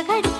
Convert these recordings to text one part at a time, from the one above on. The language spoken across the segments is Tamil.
சிறகடிக்கும் ஆசை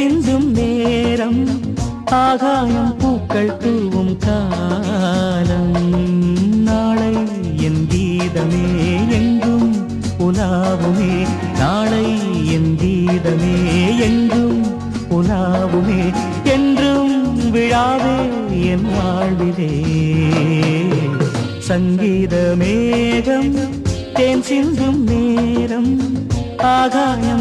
சிந்தும் நேரம் ஆகாயம் பூக்கள் தூவும் காலம். நாளை என் கீதமே எங்கும் உலாவுமே நாளை என் கீதமே எங்கும் உலாவுமே என்றும் விழாவே என் வாழ்விலே. சங்கீத மேகம் தேன் சிந்தும் நேரம் ஆகாயம்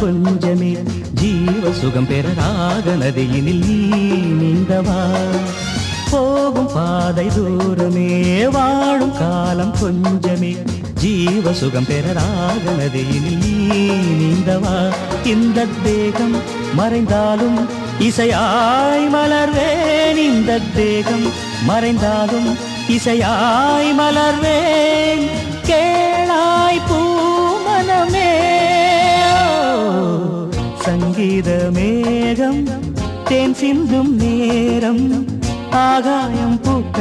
கொஞ்சமே. ஜீவ சுகம் பெறராக நதியினில் நீ நீந்தவா? போகும் பாதை தூரமே வாழும் காலம் கொஞ்சமே. ஜீவ சுகம் பெறராக நதியினில் நீ நீந்தவா? இந்த தேகம் மறைந்தாலும் இசையாய் மலர்வேன். இந்த தேகம் மறைந்தாலும் இசையாய் மலர்வேன். கேளாய் பூமனமே செய்த மேகம் தேன் சிந்தும் நேரம் ஆகாயம் பூக்க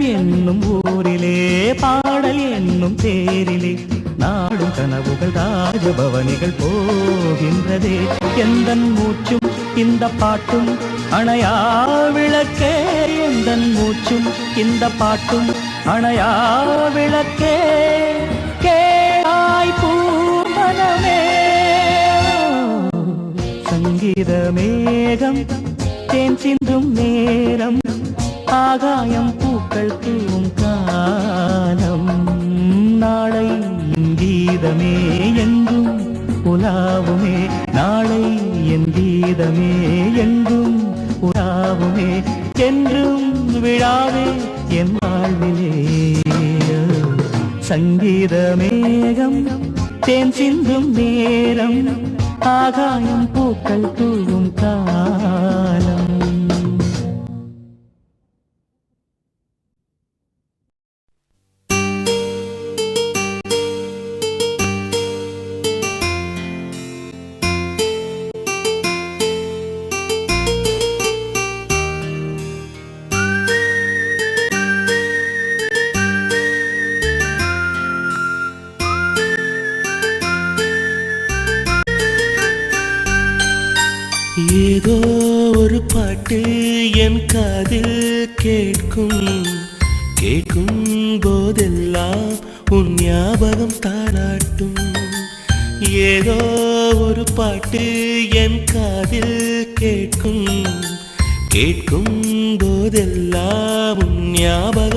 உள்ளம் என்னும் ஊரிலே பாடல் என்னும் தேரிலே. நாடும் கனவுகள் ராஜபவனிகள் போகின்றதே. எந்த மூச்சும் இந்த பாட்டும் அணையா விளக்கே. எந்த மூச்சும் இந்த பாட்டும் அணையா விளக்கே. கேளாய் பூமனமே. சங்கீத மேகம் தேன் சிந்தும் நேரம். ஆகாயம் பூக்கள் பூவும் காலம். நாளை கீதமே எங்கும் உலாவுமே. நாளை என் கீதமே எங்கும் உலாவுமே. என்றும் விழாவே என் வாழ்விலே. சங்கீத மேகம் தேன் சிந்தும் நேரம். ஆகாயம் பூக்கள் தூவும் கா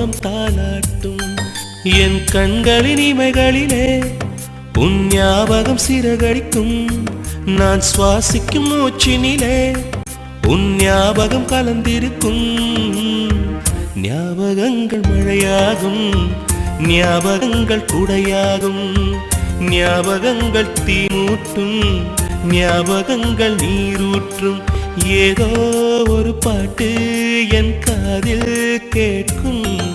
ஞாபகம் தாளாட்டும். என் கண்களின் இமைகளிலே உன் ஞாபகம் சிறகடிக்கும். நான் சுவாசிக்கும் மூச்சினிலே உன் ஞாபகம் கலந்திருக்கும். ஞாபகங்கள் மழையாகும் ஞாபகங்கள் குடையாகும். ஞாபகங்கள் தீமூட்டும் ஞாபகங்கள் நீரூற்றும். ஏதோ ஒரு பாட்டு என் காதில் கேட்கும்.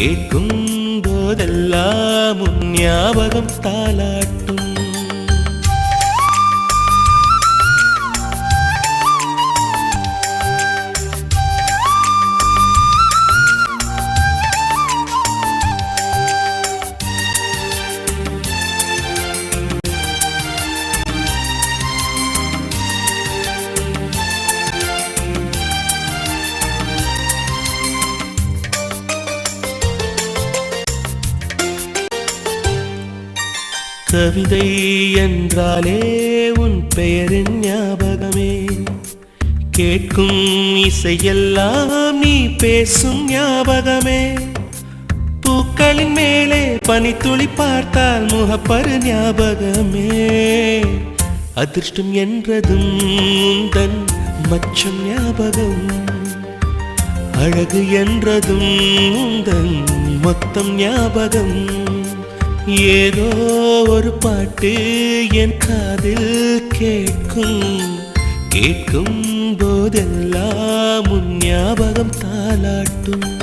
கேட்கும் போதெல்லாம் உன் ஞாபகம் தாளாட்டும் கவிதை என்றாலே உன் பெயரின் ஞாபகமே. கேட்கும் இசையெல்லாம் நீ பேசும் ஞாபகமே. பூக்களின் மேலே பனித்துளி பார்த்தால் முகப்பரு ஞாபகமே. அதிர்ஷ்டம் என்றதும் தன் மச்சம் ஞாபகம். அழகு என்றதும் தன் மொத்தம் ஞாபகம். ஏதோ ஒரு பாட்டு என் காதில் கேட்கும். கேட்கும் போதெல்லாம் உன் ஞாபகம் தாளாட்டும்.